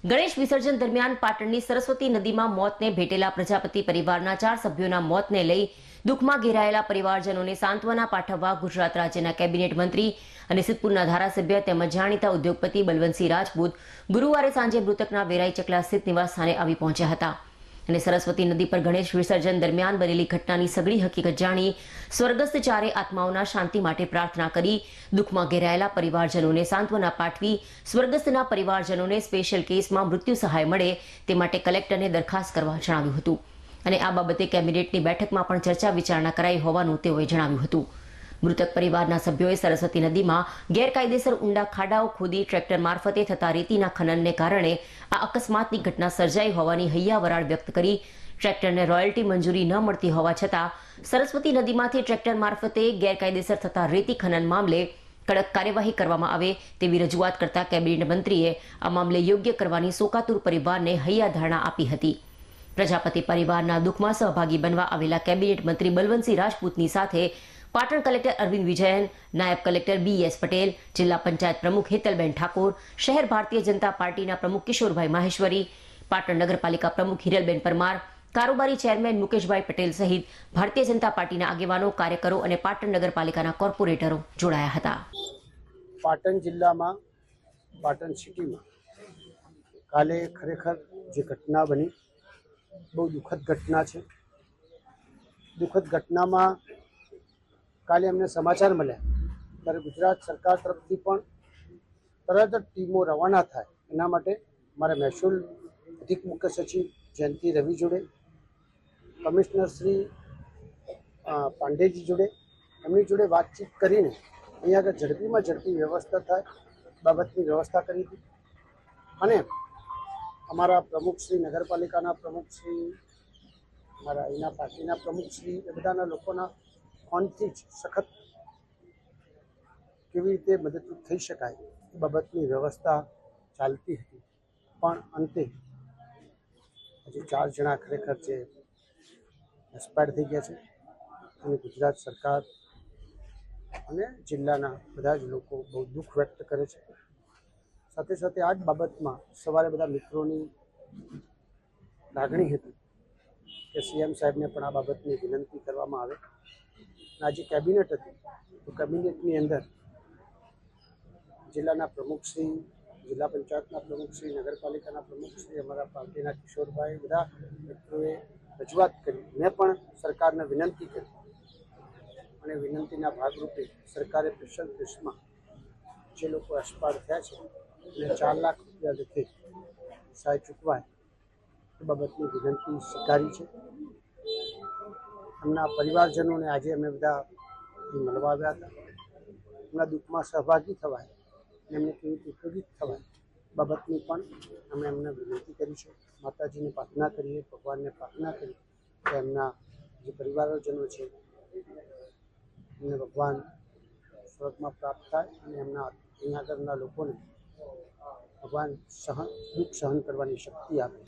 ગણેશ વિસર્જન દરમિયાન પાટણની સરસ્વતી નદીમાં મોતને ભેટેલા પ્રજાપતિ પરિવારના ચાર સભ્યોના મોતને લઈ દુઃખમાં ઘેરાયેલા પરિવારજનોને સાંત્વના પાઠવવા ગુજરાત રાજ્યના કેબિનેટ મંત્રી અને સિદ્ધપુરના ધારાસભ્ય તેમજ જાણીતા ઉદ્યોગપતિ બલવંતસિંહ રાજપૂત ગુરુવારે સાંજે મૃતકના વેરાઈ ચકલા સ્થિત નિવાસ સ્થાને આવી પહોંચ્યા હતા. અને સરસ્વતી નદી પર ગણેશ વિસર્જન દરમિયાન બનેલી ઘટનાની સઘળી હકીકત જાણી સ્વર્ગસ્થ ચારે આત્માઓના શાંતિ માટે પ્રાર્થના કરી દુઃખમાં ઘેરાયેલા પરિવારજનોને સાંત્વના પાઠવી સ્વર્ગસ્થના પરિવારજનોને સ્પેશિયલ કેસમાં મૃત્યુ સહાય મળે તે માટે કલેક્ટરને દરખાસ્ત કરવા જણાવ્યું હતું. અને આ બાબતે કેબિનેટની બેઠકમાં પણ ચર્ચા વિચારણા કરાઈ હોવાનું તેઓએ જણાવ્યું હતું. મૃતક પરિવારના સભ્યોએ સરસ્વતી નદીમાં ગેરકાયદેસર ઊંડા ખાડાઓ ખોદી ટ્રેક્ટર મારફતે થતા રેતીના ખનનને કારણે આ અકસ્માતની ઘટના સર્જાઈ હોવાની હૈયાવરાળ વ્યક્ત કરી ટ્રેક્ટરને રોયલ્ટી મંજૂરી ન મળતી હોવા છતાં સરસ્વતી નદીમાંથી ટ્રેક્ટર મારફતે ગેરકાયદેસર થતા રેતી ખનન મામલે કડક કાર્યવાહી કરવામાં આવે તેવી રજૂઆત કરતા કેબિનેટ મંત્રીએ આ મામલે યોગ્ય કરવાની સોકાતુર પરિવારને હૈયાધારણા આપી હતી. પ્રજાપતિ પરિવારના દુઃખમાં સહભાગી બનવા આવેલા કેબિનેટ મંત્રી બલવંતસિંહ રાજપૂતની સાથે પાટણ કલેક્ટર અરવિંદ વિજયન, નાયબ કલેક્ટર બી એસ પટેલ, જિલ્લા પંચાયત પ્રમુખ હેતલબેન ઠાકોર, શહેર ભારતીય જનતા પાર્ટીના પ્રમુખ કિશોરભાઈ માહેશ્વરી, પાટણ નગરપાલિકા પ્રમુખ હિરલબેન પરમાર, કારોબારી ચેરમેન મુકેશભાઈ પટેલ સહિત ભારતીય જનતા પાર્ટીના આગેવાનો, કાર્યકરો અને પાટણ નગરપાલિકાના કોર્પોરેટરો જોડાયા હતા. પાટણ જિલ્લામાં, પાટણ સિટીમાં કાલે ખરેખર જે ઘટના બની, બહુ દુઃખદ ઘટના છે. દુઃખદ ઘટનામાં કાલે અમને સમાચાર મળ્યા. ત્યારે ગુજરાત સરકાર તરફથી પણ તરત જ ટીમો રવાના થાય. એના માટે મારા મહેસૂલ અધિક મુખ્ય સચિવ જયંતિ રવિ જોડે, કમિશનર શ્રી પાંડેજી જોડે, એમની જોડે વાતચીત કરીને અહીંયા આગળ ઝડપીમાં ઝડપી વ્યવસ્થા થાય બાબતની વ્યવસ્થા કરી હતી. અને અમારા પ્રમુખશ્રી નગરપાલિકાના પ્રમુખશ્રી અમારા અહીંના પાર્ટીના પ્રમુખશ્રી એ બધાના લોકોના ફોનથી જ સખત કેવી રીતે મદદરૂપ થઈ શકાય એ બાબતની વ્યવસ્થા ચાલતી હતી. પણ અંતે હજી ચાર જણા ખરેખર જે એક્સપાયર થઈ ગયા છે અને ગુજરાત સરકાર અને જિલ્લાના બધા જ લોકો બહુ દુઃખ વ્યક્ત કરે છે. સાથે સાથે આ જ બાબતમાં સવારે બધા મિત્રોની લાગણી હતી કે સીએમ સાહેબને પણ આ બાબતની વિનંતી કરવામાં આવે. અને જે કેબિનેટ હતી, તો કેબિનેટની અંદર જિલ્લાના પ્રમુખશ્રી જિલ્લા પંચાયતના પ્રમુખશ્રી નગરપાલિકાના પ્રમુખશ્રી અમારા પાર્ટીના કિશોરભાઈ બધા મિત્રોએ રજૂઆત કરી. મેં પણ સરકારને વિનંતી કરી. અને વિનંતીના ભાગરૂપે સરકારે સ્પેશિયલ કેસમાં જે લોકો એક્સપાયર થયા છે, અને ચાર લાખ રૂપિયા લેખે સહાય ચૂકવાય એ બાબતની વિનંતી સ્વીકારી છે. એમના પરિવારજનોને આજે અમે બધા મળવા આવ્યા હતા. એમના દુઃખમાં સહભાગી થવાય એમને કેવી રીતે ઉપયોગી થવાય બાબતની પણ અમે એમને વિનંતી કરી છે માતાજીને પ્રાર્થના કરીએ, ભગવાનને પ્રાર્થના કરી કે એમના જે પરિવારજનો છે, એમને ભગવાન સ્વર્ગમાં પ્રાપ્ત થાય અને એમના અહીંયા આગળના લોકોને ભગવાન સહન, દુઃખ સહન કરવાની શક્તિ આપે.